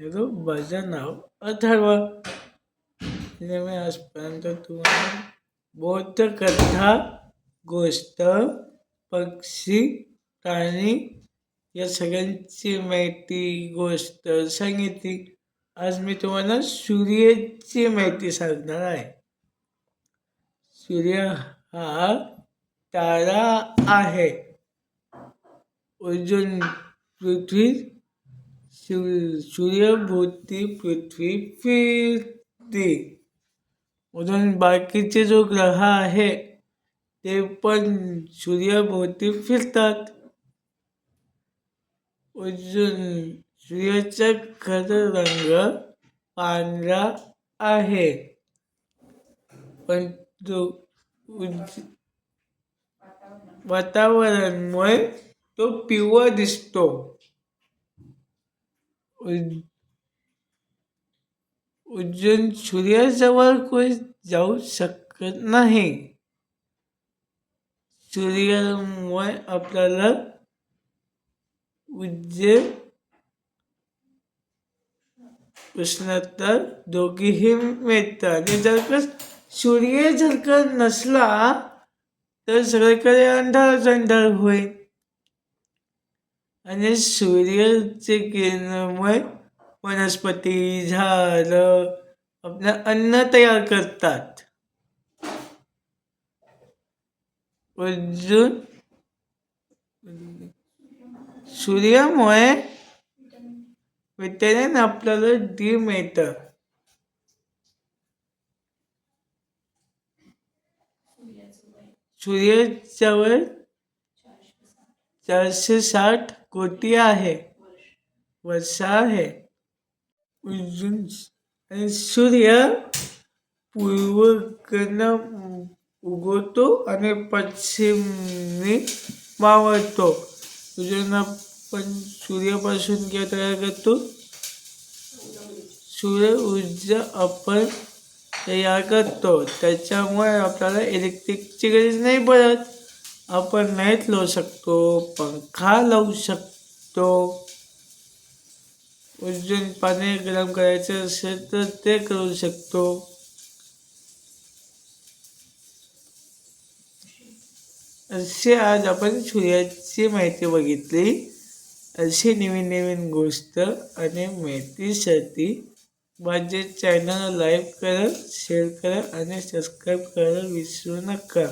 Hello माझं नाव अथर्व आणि मी आजपर्यंत तुम्हाला बौद्ध कथा गोष्ट पक्षी प्राणी या सगळ्यांची माहिती गोष्ट सांगितली आज मी तुम्हाला सूर्याची माहिती सांगणार आहे। सूर्य हा तारा आहे। अजून पृथ्वी सूर्यभोवती पृथ्वी फिरते. म्हणून बाकीचे जो ग्रह आहे ते पण सूर्याभोवती फिरतात. अजून सूर्याचा खरं रंग पांढरा आहे. पण तो उज वातावरणमुळे तो पिवळा दिसतो. उज्जैन सूर्याजवळ कोणी जाऊ शकत नाही. सूर्यामुळे आपल्याला उज्जैन उष्णता दोघीही मिळतात आणि जर का सूर्य जर का नसला तर सगळीकडे अंधारच अंधार होईल. आणि सूर्याचे किरणामुळे वनस्पती झाडं आपलं अन्न तयार करतात. अजून सूर्यामुळे विटॅमिन आपल्याला डी मिळतं. सूर्याच्यावर चारशे साठ कोटी आहे. वर्ष आहे. सूर्य पूर्वकडनं उगवतो आणि पश्चिमने मावळतो. अजून आपण सूर्यापासून काय तयार करतो. सूर्य ऊर्जा आपण तयार करतो. त्याच्यामुळे आपल्याला इलेक्ट्रिकची गरज नाही पडत. आपण लाइट लावू शकतो पंखा लावू शकतो? उजून पाणी गरम करायचं असेल तर ते करू शकतो. असे आज आपण सूर्याची माहिती बघितली. अशी नवीन नवीन गोष्ट आणि माहितीसाठी माझे चॅनल लाईक करा शेअर करा आणि सबस्क्राईब करायला विसरू नका.